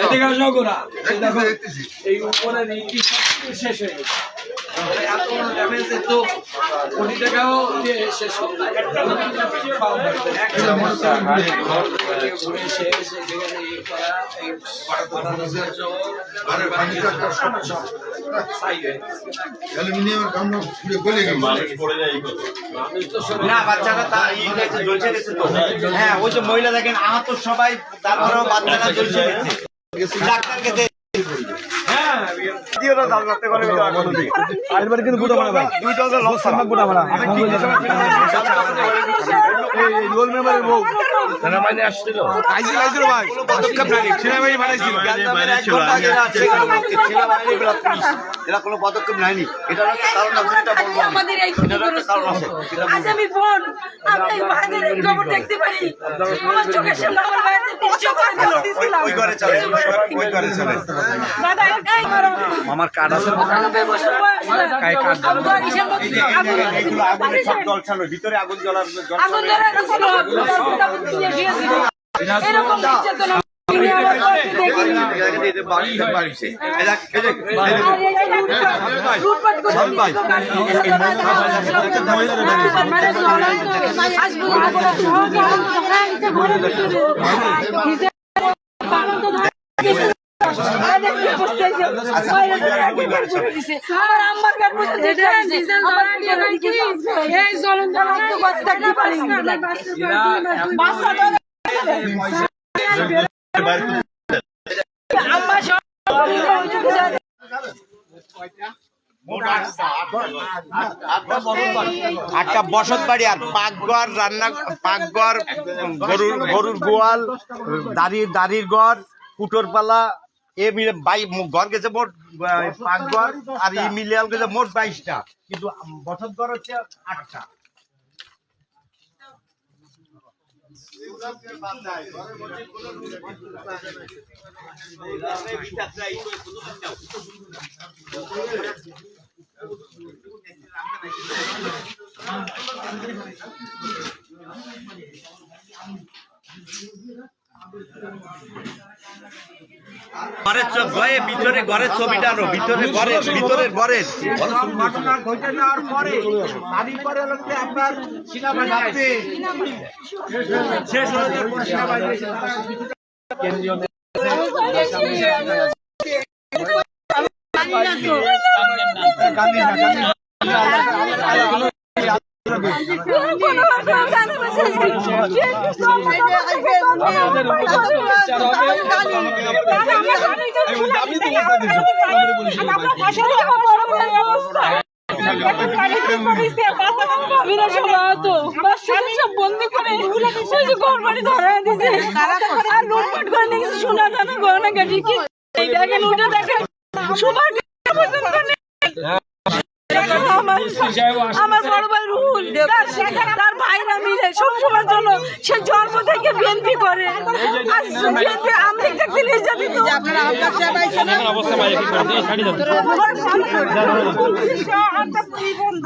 এদিকে আসো গোরা। এই উপরের এই শেষ হয়ে গেছে। এত বড় ড্যামেজ তো কোটি টাকাও শেষ হলো না। হয়ে বাচ্চারা তা জ্বলছে গেছে তো। হ্যাঁ ওই যে মহিলা দেখেন আহত সবাই তারপরেও বাচ্চারা জ্বলছে গেছে আরেকবার কিন্তু গুটা মারা ভাই দুইটা লস গুটা মারা এই মেম্বারের বউ সেনাবাহিনী আসছিল আইছিল আইছিল ভাই সেনাবাহিনী পাঠাইছিল এরা কোনো পদক্ষেপ নেয়নি এটার একটা কারণ আছে যেটা বলব আমাদের এই কারণ আছে আজ আমি বোন আমি ভাইদের খবর দেখতে পারি আমার চোখের সামনে আমার ভাইদের পিছু করে দিল ওই- ওই ঘরে চলে ওই ঘরে- চলে দাদা এই আমার কার্ড আছে। আগুন ভিতরে আগুন জ্বলার জল আগুন ধরে রাখছিল তারপর আগুন দিয়ে দিয়েছিল এরকম নির্যাতন আমি আটটা বসত বাড়ি আর পাকঘর, রান্না, পাকঘর, গরুর গরুর গোয়াল দাড়ির দাড়ির ঘর কুটোর পালা এ মিলে বাই ঘর গেছে মোট পাকঘর আর ই মিলে গেছে মোট বাইশটা। কিন্তু বসত ঘর হচ্ছে আটটা। ঘরের চোখ গয়ে ভিতরে ঘরের ছবিটা আনো ভিতরে ঘরে ভিতরে ঘরের। ঘটনা ঘটে যাওয়ার পরে তারপরে হচ্ছে আপনার সেনাবাহিনী শেষ হয়ে যাওয়ার সেনাবাহিনী এসে তারা বন্দি করে ঘর ধরা আর লুটপাট করে গহনা গাড়ি কি আমার বড় ভাই রুহুল তার তার ভাইরা মিলে সবসময়ের জন্য সে জন্ম থেকে বিএনপি করে। আমি দেখতে নির্যাতিত কি করে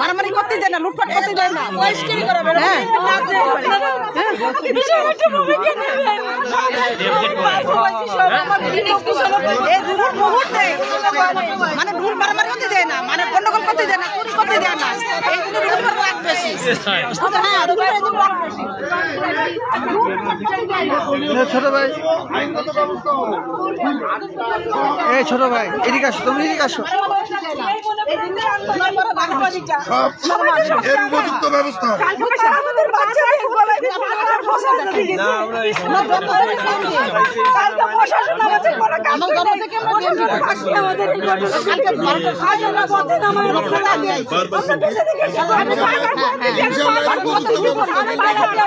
মারামারি করতে দেয় না। লুটপাট করতে দেয় না। হ্যাঁ। মানে ভুল মারামারি করতে দেয় না মানে গন্ডগোল করতে দেয় না চুরি করতে দেয় না। এই রাগ বেশি হ্যাঁ রাগ বেশি। ছোট ভাই এই ছোট ভাই এদিকে আসো তুমি এদিকে আসো ব্যবস্থা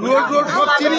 রোড রোড সব চিনি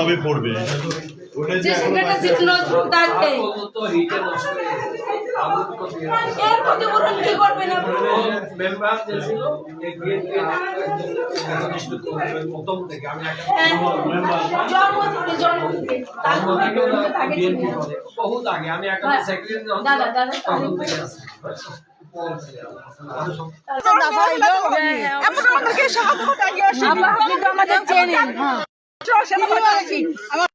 সবে পড়বে। আমি একটা আমাদের আমার